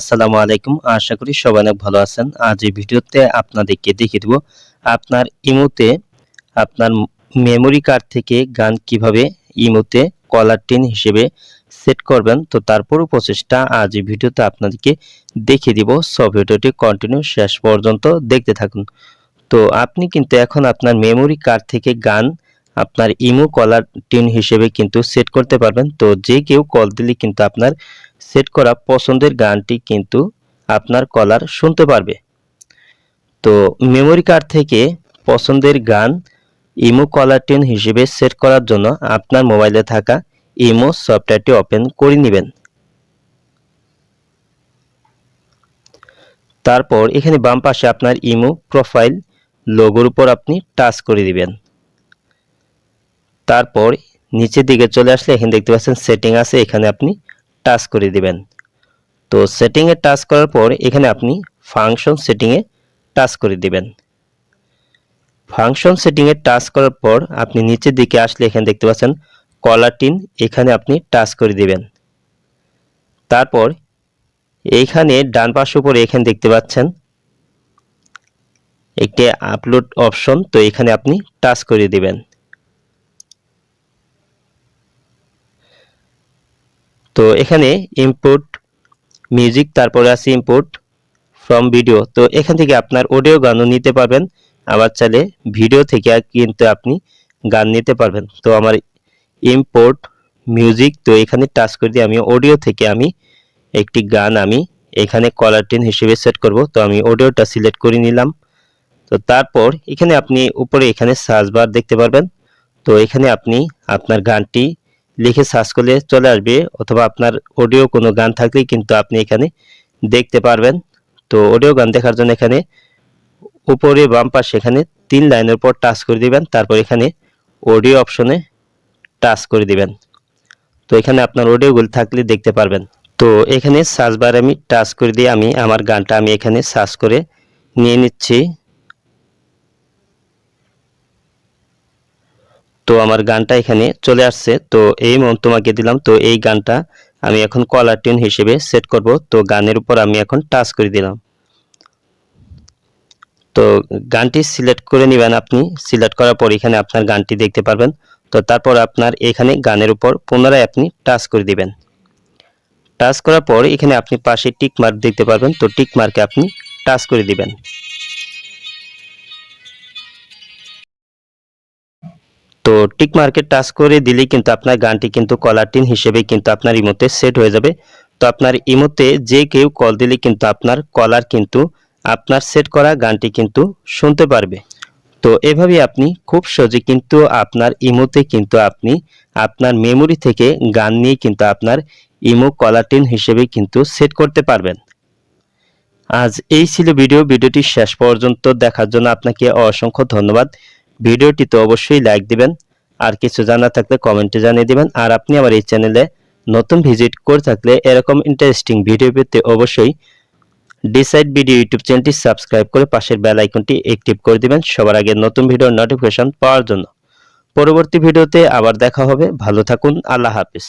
আসসালামু আলাইকুম। আশা করি সবাই অনেক ভালো আছেন। আজ এই ভিডিওতে আপনাদেরকে দেখিয়ে দেব আপনার ইমোতে আপনার মেমোরি কার্ড থেকে গান কীভাবে ইমোতে কলার টিন হিসেবে সেট করবেন। তো তারপরও প্রচেষ্টা, আজ এই ভিডিওতে আপনাদেরকে দেখিয়ে দিব। সব ভিডিওটি কন্টিনিউ শেষ পর্যন্ত দেখতে থাকুন। তো আপনি কিন্তু এখন আপনার মেমোরি কার্ড থেকে গান আপনার ইমো কলার টিন হিসেবে কিন্তু সেট করতে পারবেন। তো যে কেউ কল দিলে কিন্তু আপনার সেট করা পছন্দের গানটি কিন্তু আপনার কলার শুনতে পারবে। তো মেমোরি কার্ড থেকে পছন্দের গান ইমো কলার টিন হিসেবে সেট করার জন্য আপনার মোবাইলে থাকা ইমো সফটওয়্যারটি ওপেন করে নেবেন। তারপর এখানে বাম পাশে আপনার ইমো প্রোফাইল লোগোর উপর আপনি টাচ করে দিবেন। তারপর নিচের দিকে চলে আসলে এখানে দেখতে পাচ্ছেন সেটিং আছে, এখানে আপনি টাচ করে দিবেন। তো সেটিংয়ে টাচ করার পর এখানে আপনি ফাংশন সেটিংয়ে টাচ করে দিবেন। ফাংশন সেটিংয়ে টাচ করার পর আপনি নিচের দিকে আসলে এখানে দেখতে পাচ্ছেন কলার টিন এখানে আপনি টাচ করে দিবেন। তারপর এইখানে ডান পাশ উপরে এখানে দেখতে পাচ্ছেন একটি আপলোড অপশন তো এখানে আপনি টাচ করে দিবেন। তো এখানে ইম্পোর্ট মিউজিক তারপরে আছে ইম্পোর্ট ফ্রম ভিডিও তো এখান থেকে আপনার অডিও গানও নিতে পারবেন। আবার চাইলে ভিডিও থেকে কিন্তু আপনি গান নিতে পারবেন। তো আমার ইম্পোর্ট মিউজিক তো এখানে টাচ করে দিয়ে আমি অডিও থেকে আমি একটি গান আমি এখানে কলার টিন হিসেবে সেট করব। তো আমি অডিওটা সিলেক্ট করে নিলাম। তো তারপর এখানে আপনি উপরে এখানে সার্চ বার দেখতে পারবেন। তো এখানে আপনি আপনার গানটি লিখে সার্চ করলে চলে আসবে অথবা আপনার অডিও কোনো গান থাকলেই কিন্তু আপনি এখানে দেখতে পারবেন। তো অডিও গান দেখার জন্য এখানে উপরে বাম পাশে এখানে তিন লাইনের পর টাচ করে দিবেন, তারপর এখানে অডিও অপশনে টাচ করে দিবেন। তো এখানে আপনার অডিওগুলো থাকলে দেখতে পারবেন। তো এখানে সার্চ বারে আমি টাচ করে দিয়ে আমি আমার গানটা আমি এখানে সার্চ করে নিয়ে নিচ্ছি। তো আমার গানটা এখানে চলে আসছে। তো এই তোমাকে দিলাম। তো এই গানটা আমি এখন কলার টিউন হিসেবে সেট করব। তো গানের উপর আমি এখন টাচ করে দিলাম। তো গানটি সিলেক্ট করে নেবেন আপনি। সিলেক্ট করার পর এখানে আপনার গানটি দেখতে পারবেন। তো তারপর আপনার এখানে গানের উপর পুনরায় আপনি টাচ করে দিবেন। টাচ করার পর এখানে আপনি পাশে টিক মার্ক দেখতে পারবেন। তো টিক মার্কে আপনি টাচ করে দিবেন। তো টিক মার্কে টাচ করে দিলেই কিন্তু আপনার গানটি কিন্তু কলার টিন হিসেবে কিন্তু আপনার ইমোতে সেট হয়ে যাবে। তো আপনার ইমোতে যে কেউ কল দিলে কিন্তু আপনার কলার কিন্তু আপনার সেট করা গানটি কিন্তু শুনতে পারবে। তো এভাবে আপনি খুব সহজে কিন্তু আপনার ইমোতে কিন্তু আপনি আপনার মেমোরি থেকে গান নিয়ে কিন্তু আপনার ইমো কলার টিন হিসেবে কিন্তু সেট করতে পারবেন। আজ এই ছিল ভিডিও ভিডিওটি শেষ পর্যন্ত দেখার জন্য আপনাকে অসংখ্য ধন্যবাদ। ভিডিওটিতে অবশ্যই লাইক দিবেন, আর কিছু জানা থাকলে কমেন্টে জানিয়ে দিবেন। আর আপনি আমার এই চ্যানেলে নতুন ভিজিট করে থাকলে এরকম ইন্টারেস্টিং ভিডিও পেতে অবশ্যই ডিসাইড ভিডিও ইউটিউব চ্যানেলটি সাবস্ক্রাইব করে পাশের বেল আইকনটি অ্যাক্টিভ করে দিবেন, সবার আগে নতুন ভিডিওর নোটিফিকেশন পাওয়ার জন্য। পরবর্তী ভিডিওতে আবার দেখা হবে, ভালো থাকুন, আল্লাহ হাফিজ।